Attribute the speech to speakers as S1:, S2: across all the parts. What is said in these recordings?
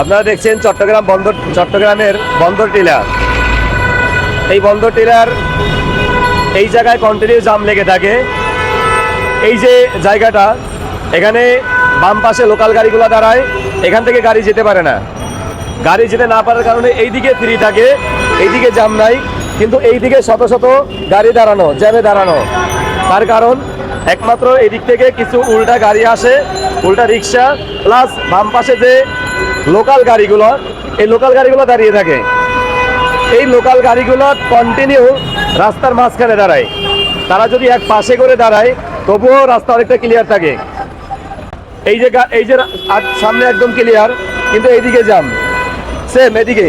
S1: আপনারা দেখছেন চট্টগ্রাম বন্দর, চট্টগ্রামের বন্দর টিলার। এই বন্দর টিলার এই জায়গায় কন্টিনিউ জাম লেগে থাকে। এই যে জায়গাটা, এখানে বাম পাশে লোকাল গাড়িগুলো দাঁড়ায়, এখান থেকে গাড়ি যেতে পারে না। গাড়ি যেতে না পারার কারণে এইদিকে ফ্রি থাকে, এইদিকে জাম নাই, কিন্তু এইদিকে শত শত গাড়ি দাঁড়ানো জ্যামে দাঁড়ানো। তার কারণ, একমাত্র এদিক থেকে কিছু উল্টা গাড়ি আসে, উল্টা রিক্সা প্লাস বাম পাশে যে লোকাল গাড়িগুলো, এই লোকাল গাড়িগুলো দাঁড়িয়ে থাকে। এই লোকাল গাড়িগুলো কন্টিনিউ রাস্তার মাঝখানে দাঁড়ায়। তারা যদি এক পাশে করে দাঁড়ায়, তবুও রাস্তা অনেকটা ক্লিয়ার থাকে। এই যে এই যে সামনে একদম ক্লিয়ার কিন্তু এইদিকে জাম সেম এদিকে।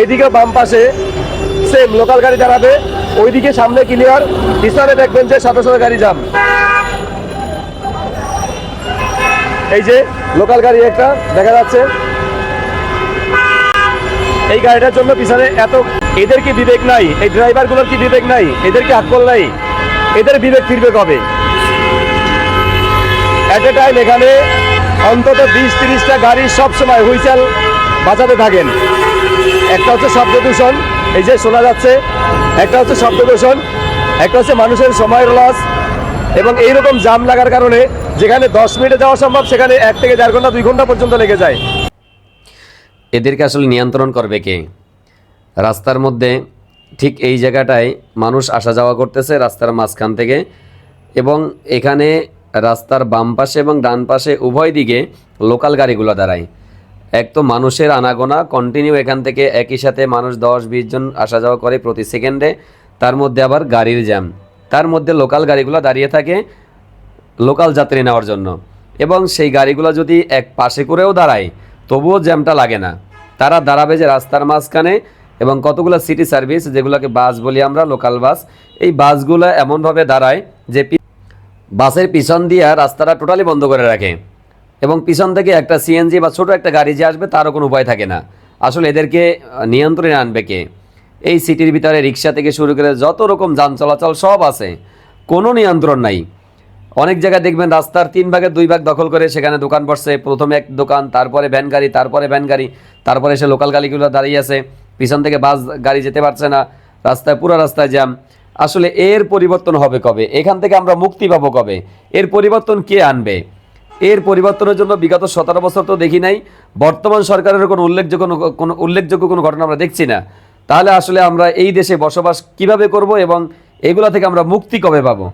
S1: এইদিকে বাম পাশে সেম লোকাল গাড়ি দাঁড়াবে। ওইদিকে সামনে ক্লিয়ার পিছনে দেখবেন যে শত শত গাড়ি জাম এই যে লোকাল গাড়ি একটা দেখা যাচ্ছে। এই গাড়িটার জন্য পিছনে এত এদের কি বিবেক নাই? এই ড্রাইভারগুলোর কি বিবেক নাই? এদের কি আকল নাই? এদের বিবেক ফিরবে কবে? এট এ টাইম এখানে অন্তত বিশ তিরিশটা গাড়ি সবসময় হুইসেল বাজাতে থাকেন। একটা হচ্ছে শব্দ দূষণ, এই যে শোনা যাচ্ছে। একটা হচ্ছে শব্দ দূষণ, একটা হচ্ছে মানুষের সময়ের লস এবং এইরকম জাম লাগার কারণে যেখানে দশ মিনিটে যাওয়া সম্ভব, সেখানে এক থেকে দেড় ঘণ্টা, দুই ঘণ্টা পর্যন্ত লেগে যায়।
S2: এদেরকে আসলে নিয়ন্ত্রণ করবে কে? রাস্তার মধ্যে ঠিক এই জায়গাটায় মানুষ আসা যাওয়া করতেছে রাস্তার মাঝখান থেকে এবং এখানে রাস্তার বাম পাশে এবং ডান পাশে উভয় দিকে লোকাল গাড়িগুলো দাঁড়ায়। এক তো মানুষের আনাগোনা কন্টিনিউ এখান থেকে একই সাথে মানুষ দশ, বিশ জন আসা যাওয়া করে প্রতি সেকেন্ডে, তার মধ্যে আবার গাড়ির জ্যাম তার মধ্যে লোকাল গাড়িগুলো দাঁড়িয়ে থাকে লোকাল যাত্রী নেওয়ার জন্য। এবং সেই গাড়িগুলো যদি এক পাশে করেও দাঁড়ায়, তবুও জ্যামটা লাগে না। তারা দাঁড়াবে যে রাস্তার মাঝখানে এবং কতগুলো সিটি সার্ভিস যেগুলোকে বাস বলি আমরা লোকাল বাস, এই বাসগুলো এমনভাবে দাঁড়ায় যে বাসের পিছন দিয়ে রাস্তাটা টোটালি বন্ধ করে রাখে। এবং পিছন থেকে একটা সিএনজি বা ছোটো একটা গাড়ি যে আসবে, তারও কোনো উপায় থাকে না। আসলে এদেরকে নিয়ন্ত্রণে আনবে কে? এই সিটির ভিতরে রিক্সা থেকে শুরু করে যত রকম যান চলাচল সব আছে, কোনো নিয়ন্ত্রণ নাই। অনেক জায়গায় দেখবেন রাস্তার তিন ভাগের দুই ভাগ দখল করে সেখানে দোকান বসছে। প্রথমে এক দোকান, তারপরে ভ্যান গাড়ি, তারপরে ভ্যান গাড়ি, তারপরে সে লোকাল গাড়িগুলো দাঁড়িয়ে আছে। পিছন থেকে বাস গাড়ি যেতে পারছে না, রাস্তায়, পুরো রাস্তায় জ্যাম। আসলে এর পরিবর্তন হবে কবে? এখান থেকে আমরা মুক্তি পাবো কবে? এর পরিবর্তন কে আনবে? এর পরিবর্তনের জন্য বিগত সতেরো বছর তো দেখি নাই। বর্তমান সরকারের কোনো উল্লেখযোগ্য কোনো- কোনো উল্লেখযোগ্য কোনো ঘটনা আমরা দেখছি না। তাহলে আসলে আমরা এই দেশে বসবাস কীভাবে করব এবং এগুলা থেকে আমরা মুক্তি কবে পাবো?